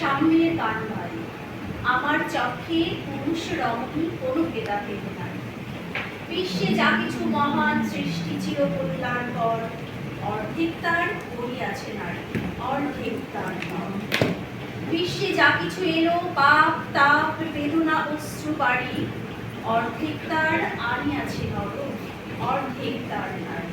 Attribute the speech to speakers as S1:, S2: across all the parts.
S1: সামনে গান গায় আমার চক্ষে পুরুষ রমণী কোনো ভেদাভেদ নাই। বিশ্বে যা কিছু মহান সৃষ্টি চির কল্যাণকর অর্ধেক তার করিয়াছে নারী অর্ধেক তার নয়। বিশ্বে যা কিছু এলো, পাপ, তাপ, বেদনা, অশ্রু, বাড়ি, অর্ধেক তার আনিয়াছে নর অর্ধেক তার নারী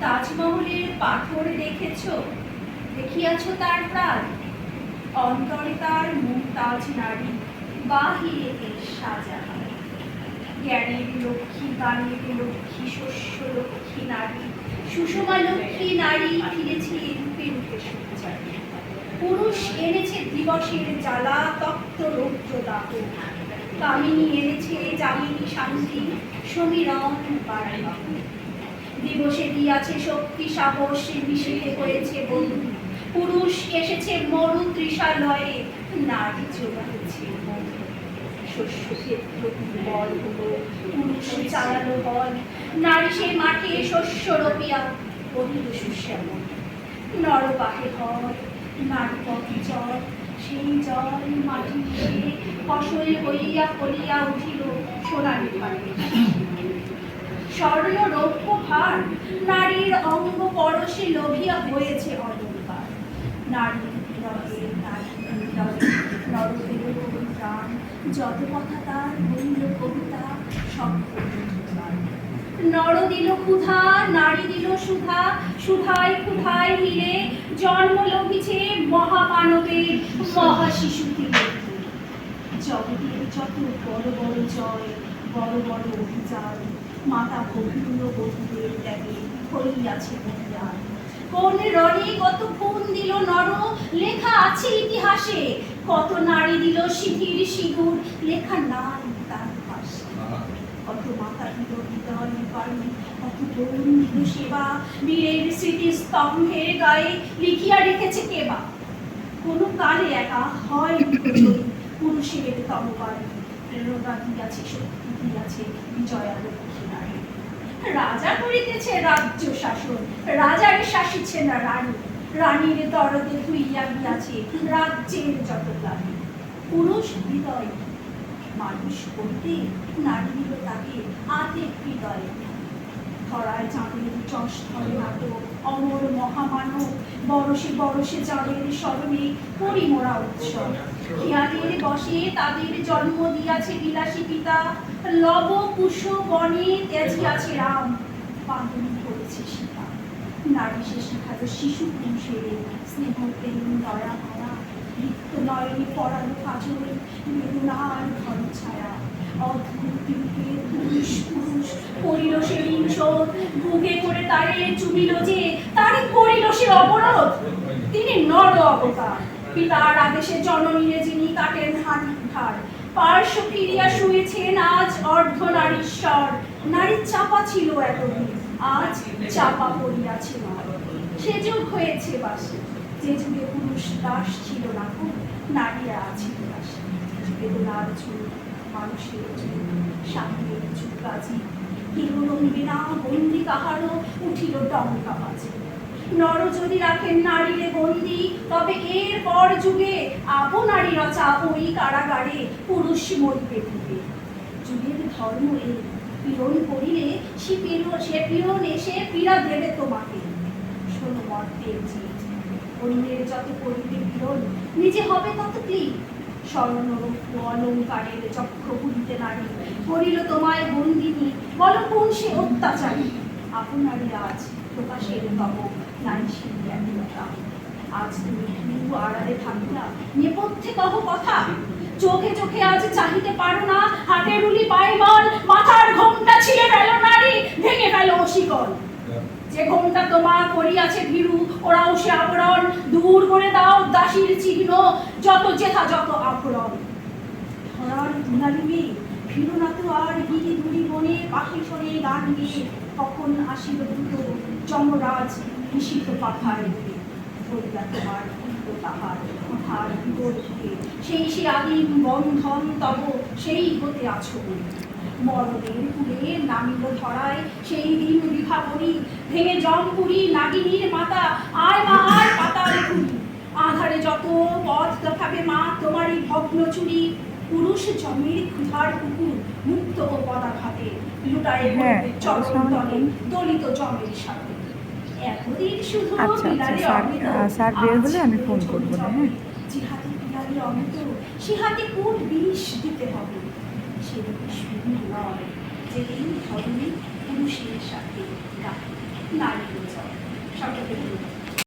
S1: তাজমহলের পাথর দেখেছ? দেখিয়াছ তার প্রাণ? অন্তরে তার নারী বাহিরে জ্ঞানের লক্ষ্মী, গানের লক্ষ্মী, শস্য লক্ষ্মী নারী, সুষমা লক্ষ্মী নারী ফিরেছে রূপে রূপে পুরুষ এনেছে দিবসের জ্বালা, তপ্ত রৌদ্র দাহ। কামিনী এনেছে জামিনী শান্তি সমীরণ বাড়ানো দিবসে দিয়াছে শক্তি, সাহস নিষেধে হয়েছে বন্ধু। পুরুষ এসেছে মরু তৃষালয়ে, নারী যোগাচ্ছে বন্ধু। শস্য ক্ষেত্র বল হলো, পুরুষ চালালো বল। নারী সে মাঠে শস্য রপিয়া কহিল সুশ্যামল। নরবাহে হয়, নারী সেই জল মাটি ফসল হইয়া ফলিয়া উঠিল সোনালি পাড়ে স্বর্ণ রৌপ্য ভার নারীর অঙ্গ পরশে লোভিয়া হয়েছে অলঙ্কার নারী রবে নারী কবি প্রাণ, যত কথা তার বলিল কবিতা সব। নর দিল ক্ষুধা, নারী দিল সুধা সুধায় ক্ষুধায় হিরে জন্ম লভিছে মহামানবের মহাশিশু তীরে জগতের যত বড় বড় জয়, বড় বড় অভিযান, মাতা ভগিন্য বধূদের ত্যাগে হইয়াছে বলিয়ান কোন রণে কত খুন দিল নর, লেখা আছে ইতিহাসে। কত নারী দিল শিথির সিঁদুর, লেখা নাই তার পাশে। কত মাতা কত সেবা, বীরের স্মৃতি স্তম্ভের গায়ে লিখিয়া রেখেছে কেবা কোনো কালে একা হয় পুরুষের প্রেরণা দিয়াছে, শক্তি দিয়াছে বিজয়া রাজা করিতেছে রাজ্য শাসন, রাজারে শাসিছে না রানী। রানীর দরদে ধুইয়া গিয়াছে রাজ্যের যত পুরুষ হৃদয় মানুষ করতে নারী দিল তাকে আতের হৃদয় ধরায় চাঁদের চষ ধরে নাটক অমর মহামানব। বরসে বরসে চাঁদের স্মরণে করি মোরা উৎসব। খেয়ালের বসে তাদের জন্ম দিয়াছে বিলাসী পিতা। লব কুশ বনে তেজিয়াছে রাম। পাগল করেছে সীতা। নারী সে শিখাত শিশু পুরুষের স্নেহ, প্রেম, দয়া নয়নে পড়ানো কাজল বেদনার ঘন ছায়া। অদ্ভুত পুরুষ পুরুষ করিল সে করে তারে চুমিল যে, তারে করিল সে তিনি নর অবতার। পিতার আদেশে যিনি কাটেন পার্শ্ব ফিরিয়া শুয়েছেন আজ অর্ধ নারীশ্বর নারীর চাপা ছিল এতদিন, আজ চাপা পড়িয়াছে সে যুগ হয়েছে বাসে। যে যুগে পুরুষ দাস ছিল না নারীরা আছে দাসে বেদনার যুগ মানুষের যুগ সামনের রঙবে না বন্দি উঠিল ডঙ্কা বাজে নর যদি রাখেন বন্দি, তবে এর পর যুগে রচা ওই কারাগারে, পুরুষ মরিবে ভুগে যুগের ধর্ম এ পীড়ন করিলে সে পীড়ন সে পীড়ন এসে পীড়া দেবে তোমাকে। শোনো মর্তের জিত অন্যের যত করিবে পীড়ন নিজে হবে তত স্বর্ণ, অলঙ্কারের চক্র পুরিতে নারী করিল তোমায় বন্দিনী, বল কোন সে অত্যাচারী? আপনারই আজ প্রকাশের নারী শিল্পীরা আজ তুমি হিন্দু আড়ালে থাকিলা, নেপথ্যে কহ কথা। চোখে চোখে আজ চাহিতে পারো না হাতের উলি পায়ে বল, মাথার ঘোমটা ছিঁড়ে ফেলো নারী, ভেঙে ফেলো অশিকল যে ঘোমটা তোমা করিয়াছে ভীরু, ওরাও সে আবরণ। দূর করে দাও দাসীর চিহ্ন, যত জেঠা যত আবরণ। ধরার না তো আর গিরি দুরি বনে পাখি শোনে গান গেয়ে কখন আসিল যমরাজ নিষিদ্ধ তোমার সেই সে আদিম বন্ধন তব সেই হতে আছো। মরণের কুলে নামিল ধরায়, সেই দিন বিভাবনী ভেঙে জমপুরি নাগিনীর মাতা আয় মা আয় পাতাল খুলি আধারে যত পথ দেখাবে মা তোমারই ভগ্ন চুরি পুরুষ জমির ক্ষুধার কুকুর মুক্ত ও পদাঘাতে লুটায়
S2: হ্যাঁ,
S1: পড়বে চরণ তলে দলিত জমের সাথে। এতদিন শুধু
S2: আচ্ছা, আচ্ছা,
S1: বিলালে অমৃত,
S2: আমি ফোন
S1: পর্যন্ত
S2: না,
S1: জমে।
S2: হ্যাঁ?
S1: হাতে বিলালে অমৃত সে হাতে কোন বিষ দিতে হবে। সে বিষ বিধি নয় যেদিন ধরনী পুরুষের সাথে নারী যাওয়া সকলকে ধন্যবাদ